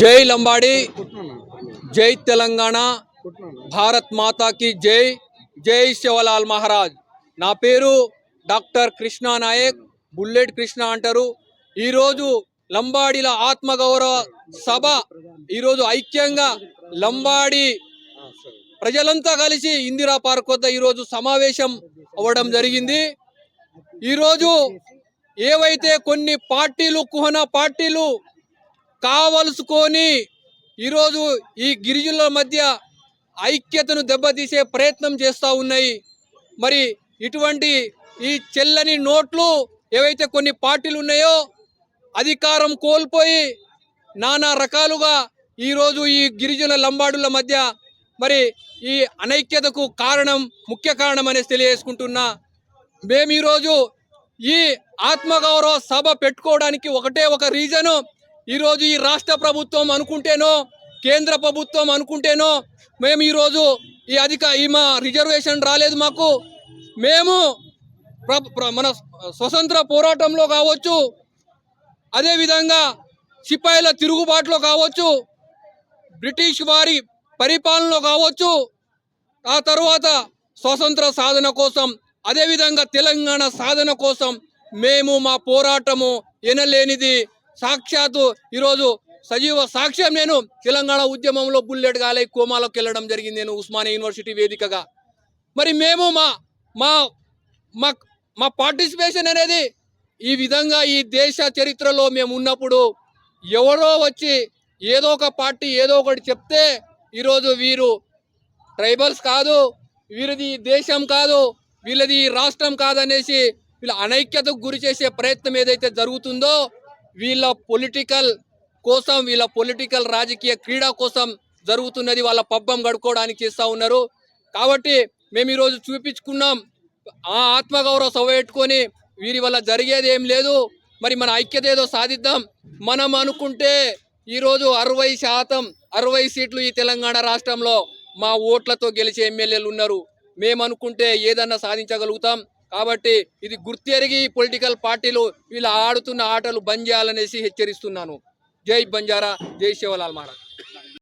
జై లంబాడి జై తెలంగాణ భారత్ మాతాకి జై జై శివలాల్ మహారాజ్. నా పేరు డాక్టర్ కృష్ణా నాయక్ బుల్లెట్ కృష్ణ అంటారు. ఈరోజు లంబాడీల ఆత్మగౌరవ సభ ఈరోజు ఐక్యంగా లంబాడి ప్రజలంతా కలిసి ఇందిరా పార్క్ వద్ద ఈరోజు సమావేశం అవ్వడం జరిగింది. ఈరోజు ఏవైతే కొన్ని పార్టీలు కుహన పార్టీలు కావలసుకొని ఈరోజు ఈ గిరిజనుల మధ్య ఐక్యతను దెబ్బతీసే ప్రయత్నం చేస్తూ ఉన్నాయి. మరి ఇటువంటి ఈ చెల్లని నోట్లు ఏవైతే కొన్ని పార్టీలు ఉన్నాయో అధికారం కోల్పోయి నానా రకాలుగా ఈరోజు ఈ గిరిజన లంబాడుల మధ్య మరి ఈ అనైక్యతకు కారణం ముఖ్య కారణం అనేసి తెలియజేసుకుంటున్నా. మేము ఈరోజు ఈ ఆత్మగౌరవ సభ పెట్టుకోవడానికి ఒకటే ఒక రీజను. ఈరోజు ఈ రాష్ట్ర ప్రభుత్వం అనుకుంటేనో కేంద్ర ప్రభుత్వం అనుకుంటేనో మేము ఈరోజు ఈ అధిక ఈ మా రిజర్వేషన్ రాలేదు మాకు. మేము ప్ర- మన స్వతంత్ర పోరాటంలో కావచ్చు అదేవిధంగా సిపాయిల తిరుగుబాటులో కావచ్చు బ్రిటిష్ వారి పరిపాలనలో కావచ్చు ఆ తర్వాత స్వతంత్ర సాధన కోసం అదేవిధంగా తెలంగాణ సాధన కోసం మేము మా పోరాటము ఎనలేనిది. సాక్షాత్తు ఈరోజు సజీవ సాక్ష్యం నేను. తెలంగాణ ఉద్యమంలో బుల్లెట్ గాలై కోమాలోకి వెళ్ళడం జరిగింది నేను ఉస్మానియా యూనివర్సిటీ వేదికగా. మరి మేము మా మా మా మా పార్టిసిపేషన్ అనేది ఈ విధంగా ఈ దేశ చరిత్రలో మేము ఉన్నప్పుడు ఎవరో వచ్చి ఏదో ఒక పార్టీ ఏదో ఒకటి చెప్తే ఈరోజు వీరు ట్రైబల్స్ కాదు వీరిది దేశం కాదు వీళ్ళది ఈ రాష్ట్రం కాదనేసి వీళ్ళ అనైక్యతకు గురి చేసే ప్రయత్నం ఏదైతే జరుగుతుందో వీళ్ళ పొలిటికల్ కోసం వీళ్ళ పొలిటికల్ రాజకీయ క్రీడా కోసం జరుగుతున్నది వాళ్ళ పబ్బం గడుకోవడానికి చేస్తూ ఉన్నారు. కాబట్టి మేము ఈరోజు చూపించుకున్నాం. ఆ ఆత్మగౌరవ సభ పెట్టుకొని వీరి వల్ల జరిగేది ఏం లేదు. మరి మన ఐక్యత ఏదో సాధిద్దాం. మనం అనుకుంటే ఈరోజు అరవై శాతం అరవై సీట్లు ఈ తెలంగాణ రాష్ట్రంలో మా ఓట్లతో గెలిచే ఎమ్మెల్యేలు ఉన్నారు. మేము అనుకుంటే ఏదన్నా సాధించగలుగుతాం. కాబట్టి ఇది గుర్తెరిగి పొలిటికల్ పార్టీలు వీళ్ళు ఆడుతున్న ఆటలు బంద్ చేయాలనేసి హెచ్చరిస్తున్నాను. జై బంజారా జై శివలాల్ మహారాజ్.